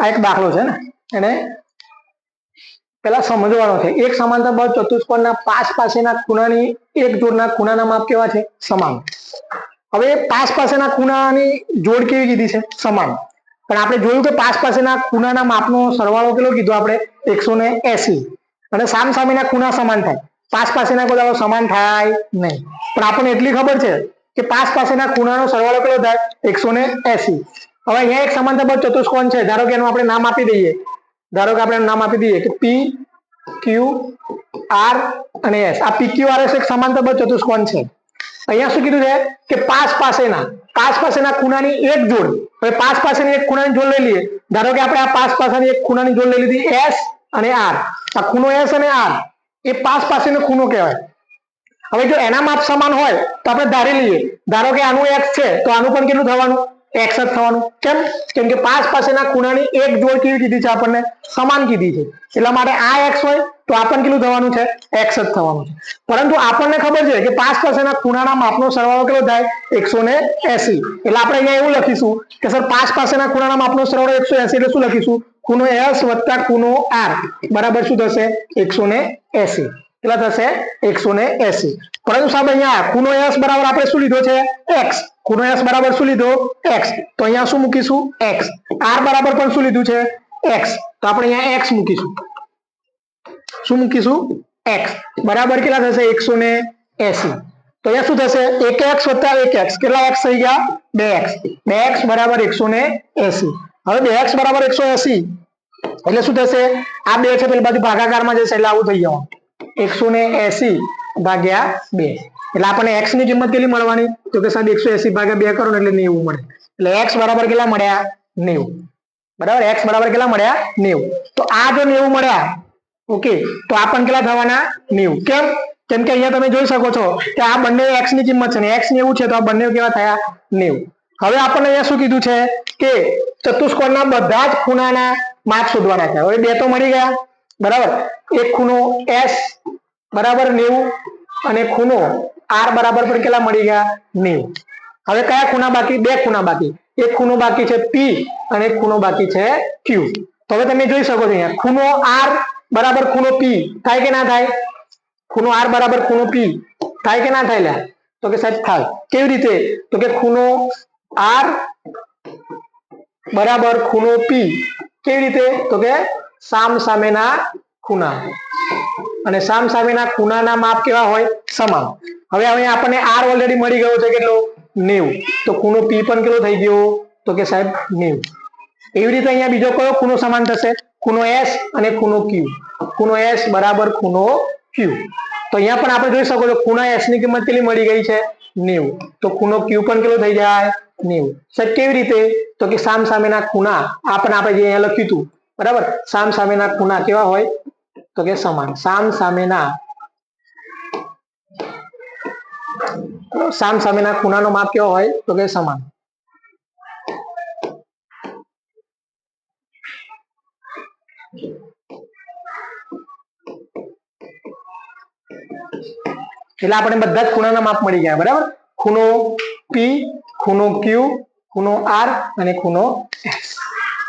આ એક દાખલો છે ને એને પેલા સમજવાનો છે એક સમાંતર બળ ચતુષ્કોણના પાસ પાસેના ખૂણાની એક જોડના ખૂણાના માપ કેવા છે સમાન હવે પાસ પાસેના ખૂણાની જોડ કેવી કીધી છે સમાન પણ આપણે જોયું કે પાસ પાસેના ખૂણાના માપનો સરવાળો કેટલો કીધો આપણે એકસો ને એસી અને સામ સામેના ખૂણા સમાન થાય પાસ પાસેના કોદાળો સમાન થાય નહીં પણ આપણને એટલી ખબર છે કે પાસ પાસેના ખૂણાનો સરવાળો કેટલો થાય એકસો ને એસી હવે અહીંયા એક સમાંતર ચતુષ્કોણ છે ધારો કે એનું આપણે નામ આપી દઈએ ધારો કે આપણે નામ આપી દઈએ કે પી ક્યુ આર અને એસ આ પી ક્યુ આર એસ એક સમાંતર ચતુષ્કોણ છે અહીંયા શું કીધું છે કે પાસ પાસેના પાંચ પાસેના ખૂણાની એક જોડ હવે પાંચ પાસેની એક ખૂણાની જોડ લઈ લઈએ ધારો કે આપણે આ પાંચ પાસેની એક ખૂણાની જોડ લઈ લીધી એસ અને આર આ ખૂણો એસ અને આર એ પાસ પાસેનો ખૂણો કહેવાય હવે જો એના માપ સમાન હોય તો આપણે ધારી લઈએ ધારો કે આનું એક્સ છે તો આનું પણ કેટલું થવાનું એક્સ જ થવાનું કેમ કેમ કે પાંચ પાસેના ખૂણાની એક જોડ કેવી કીધી છે આપણને સમાન કીધી છે એટલા માટે આ એક્સ હોય તો આપણને કેટલું થવાનું છે એક્સ જ થવાનું છે પરંતુ આપણને ખબર છે કે પાંચ પાસેના ખૂણાના માપનો સરવાળો કેટલો થાય એકસો ને એસી એટલે આપણે અહીંયા એવું લખીશું કે સર પાંચ પાસેના ખૂણાના માપનો સરવાળો એકસો એસી એટલે શું લખીશું ખૂણો એસ વત્તા ખૂણો આર બરાબર શું થશે એકસો ને એસી કેట్లా થશે 180 પરંતુ સાબ અહીંયા ખૂણો s બરાબર આપણે શું લીધો છે x ખૂણો s બરાબર શું લીધો x તો અહીંયા શું મૂકીશું x r બરાબર પણ શું લીધો છે x તો આપણે અહીંયા x મૂકીશું શું મૂકીશું x બરાબર કેટલા થશે 180 તો અહીંયા શું થશે 1x + 1x કેટલા x થઈ ગયા 2x 2x = 180 હવે 2x = 180 એટલે શું થશે આ 2 છે પહેલા ભાજકાર માં જશે એટલે આવું થઈ જવાનો 180 भागया 2 એટલે આપણે x ની કિંમત કેટલી મળવાની તો કે સાબ 180 ભાગ્યા 2 કરો ને એટલે 90 મળે એટલે x બરાબર કેટલા મળ્યા 90 બરાબર x બરાબર કેટલા મળ્યા 90 તો આ જો 90 મળ્યા ઓકે તો આપણને કેટલા થવાના 90 કેમ કે અહીંયા તમે જોઈ શકો છો કે આ બન્ને x ની કિંમત છે ને x 90 છે તો આ બન્ને કેવા થયા 90 હવે આપણે અહીંયા શું કીધું છે કે ચતુષ્કોણના બધા જ ખૂણાના માપ સરખા થાય હવે બે તો મળી ગયા બરાબર એક ખૂણો s बराबर 90 અને ખૂણો r બરાબર પણ કેલા મળી ગયા 90 હવે કા ખૂણા બાકી બે ખૂણા બાકી એક ખૂણો બાકી છે p અને એક ખૂણો બાકી છે q તો તમે જોઈ શકો છો અહીંયા ખૂણો r બરાબર ખૂણો p થાય કે ના થાય ખૂણો r બરાબર ખૂણો p થાય કે ના થાય લ્યા તો કે સાહેબ થાય કેવી રીતે તો કે ખૂણો r બરાબર ખૂણો p કેવી રીતે તો કે સામસામેના ખૂણા અને સામ સામેના ખૂણાના માપ કેવા હોય સમાન હવે અહીંયા આપણને આર ઓલરેડી મળી ગયો છે કેટલો નેવું તો ખૂણો પી પણ કેટલો થઈ ગયો તો કે સાહેબ નેવું એવી રીતે અહીંયા બીજો કયો ખૂણો સમાન થશે ખૂનો એસ અને ખૂનો ક્યુ ખૂનો એસ બરાબર ખૂનો ક્યુ તો અહીંયા પણ આપણે જોઈ શકો છો ખૂણા એસ ની કિંમત કેટલી મળી ગઈ છે નેવું તો ખૂનો ક્યુ પણ કેટલો થઈ જાય નેવું સાહેબ કેવી રીતે તો કે સામ સામેના ખૂણા આપણને આપણે જે અહીંયા લખ્યું હતું બરાબર સામ સામેના ખૂણા કેવા હોય તો કે સમાન સામ સામેના સામ સામેના ખૂણાનો માપ કેવો હોય તો કે સમાન એટલે આપણે બધા જ ખૂણાના માપ મળી ગયા બરાબર ખૂણો p ખૂણો q ખૂણો r মানে ખૂણો s